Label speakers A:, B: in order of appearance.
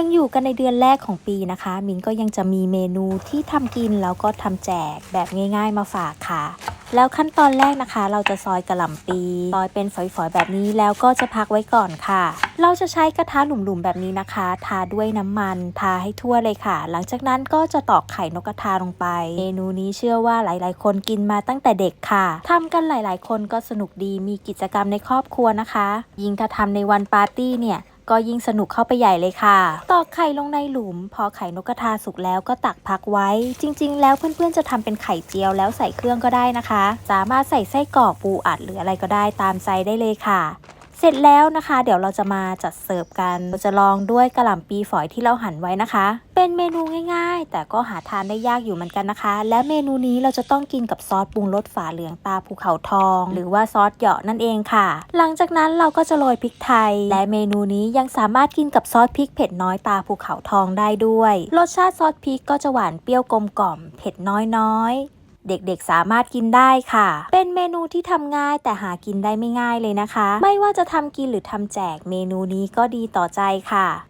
A: ยังอยู่กันในเดือนแรกของปีนะคะ มินก็ยังจะมีเมนูที่ทำกินแล้วก็ทำแจกแบบง่ายๆมาฝากค่ะ แล้วขั้นตอนแรกนะคะ เราจะซอยกระหล่ำปีซอยเป็นฝอยๆแบบนี้แล้วก็จะพักไว้ก่อนค่ะ เราจะใช้กระทะหลุมๆแบบนี้นะคะ ทาด้วยน้ำมัน ทาให้ทั่วเลยค่ะ หลังจากนั้นก็จะตอกไข่นกกระทาลงไป เมนูนี้เชื่อว่าหลายๆ คนกินมาตั้งแต่เด็กค่ะทำกันหลายๆ คนก็สนุกดีมีกิจกรรมในครอบครัวนะคะ ยิ่งถ้าทำในวันปาร์ตี้เนี่ย ก็ยิ่งสนุกเข้าไปใหญ่เลยค่ะตอกไข่ลงในหลุม พอไข่นกกระทาสุกแล้วก็ตักพักไว้ จริง ๆ แล้วเพื่อนๆจะทำเป็นไข่เจียวแล้วใส่เครื่องก็ได้นะคะ สามารถใส่ไส้กรอกปูอัดหรืออะไรก็ได้ตามใจได้เลยค่ะ เสร็จแล้วนะคะ เดี๋ยวเราจะมาจัดเสิร์ฟกันเราจะลองด้วยกระหล่ำปีฝอยที่เราหั่นไว้นะคะ เป็นเมนูง่ายๆ แต่ก็หาทานได้ยากอยู่เหมือนกันนะคะ และเมนูนี้เราจะต้องกินกับซอสปรุงรสฝาเหลืองตาภูเขาทอง หรือว่าซอสเหยาะนั่นเองค่ะ หลังจากนั้นเราก็จะโรยพริกไทย และเมนูนี้ยังสามารถกินกับซอสพริกเผ็ดน้อยตาภูเขาทองได้ด้วย รสชาติซอสพริกก็จะหวานเปรี้ยวกลมกล่อมเผ็ดน้อยๆ เด็กๆสามารถกินได้ค่ะ เป็นเมนูที่ทำง่ายแต่หากินได้ไม่ง่ายเลยนะคะ ไม่ว่าจะทำกินหรือทำแจกเมนูนี้ก็ดีต่อใจค่ะ